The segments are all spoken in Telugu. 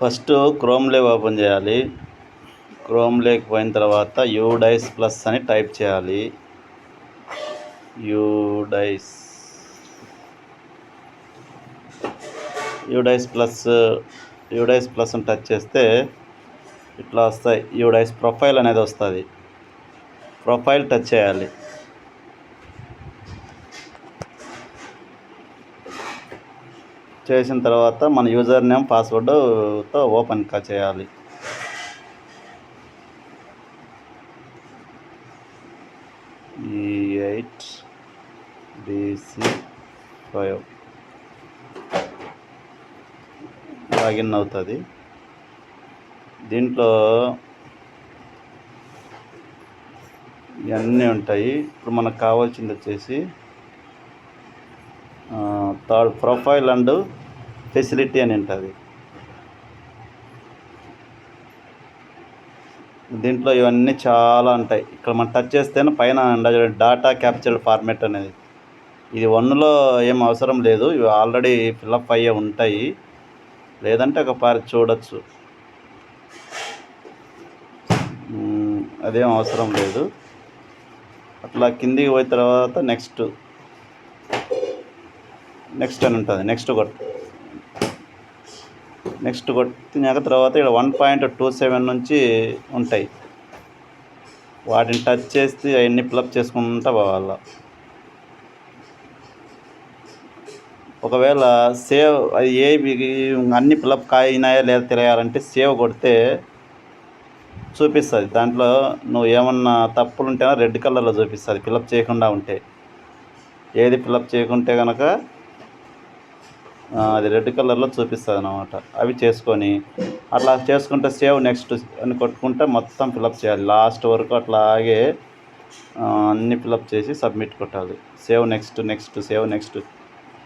ఫస్ట్ క్రోమ్లే ఓపెన్ చేయాలి. క్రోమ్లేకి పోయిన తర్వాత యూడైస్ ప్లస్ అని టైప్ చేయాలి. UDISE. UDISE plus UDISE plus అని టచ్ చేస్తే ఇట్లా వస్తాయి. యూడైస్ ప్రొఫైల్ అనేది వస్తుంది. ప్రొఫైల్ టచ్ చేయాలి. చేసిన తర్వాత మన యూజర్ నేమ్ పాస్వర్డ్తో ఓపెన్ చేయాలి. ఈ ఎయిట్ బీసీ ఫైవ్ లాగిన్ అవుతుంది. దీంట్లో ఇవన్నీ ఉంటాయి. ఇప్పుడు మనకు కావాల్సింది వచ్చేసి థర్డ్ ప్రొఫైల్ అండ్ ఫెసిలిటీ అని ఉంటుంది దీంట్లో ఇవన్నీ చాలా ఉంటాయి. ఇక్కడ మనం టచ్ చేస్తేనే పైన డాటా క్యాప్చర్డ్ ఫార్మేట్ అనేది. ఇది వన్లో ఏం అవసరం లేదు. ఇవి ఆల్రెడీ ఫిల్అప్ అయ్యే ఉంటాయి. లేదంటే ఒక పారి చూడొచ్చు. అదేం అవసరం లేదు. అట్లా కిందికి పోయిన తర్వాత నెక్స్ట్ నెక్స్ట్ అని ఉంటుంది. నెక్స్ట్ కొట్టు నెక్స్ట్ కొట్టినాక తర్వాత ఇక్కడ వన్ పాయింట్ టూ సెవెన్ నుంచి ఉంటాయి. వాటిని టచ్ చేసి అవన్నీ ఫిలప్ చేసుకుంటా పోవాల. ఒకవేళ సేవ్ అది ఏ e అన్ని ఫిలప్ కాయినాయా లేదా తెలియాలంటే సేవ్ కొడితే చూపిస్తుంది. దాంట్లో నువ్వు ఏమన్నా తప్పులు ఉంటేనా రెడ్ కలర్లో చూపిస్తుంది. ఫిలప్ చేయకుండా ఉంటే. ఏది ఫిలప్ చేయకుంటే కనుక అది రెడ్ కలర్లో చూపిస్తుంది అనమాట అవి చేసుకొని అట్లా చేసుకుంటే సేవ్ నెక్స్ట్ అని కొట్టుకుంటే మొత్తం ఫిలప్ చేయాలి. లాస్ట్ వరకు అట్లాగే అన్ని ఫిలప్ చేసి సబ్మిట్ కొట్టాలి. Save next next save next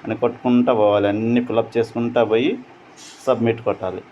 అని కొట్టుకుంటా పోవాలి. అన్ని ఫిలప్ చేసుకుంటా పోయి సబ్మిట్ కొట్టాలి.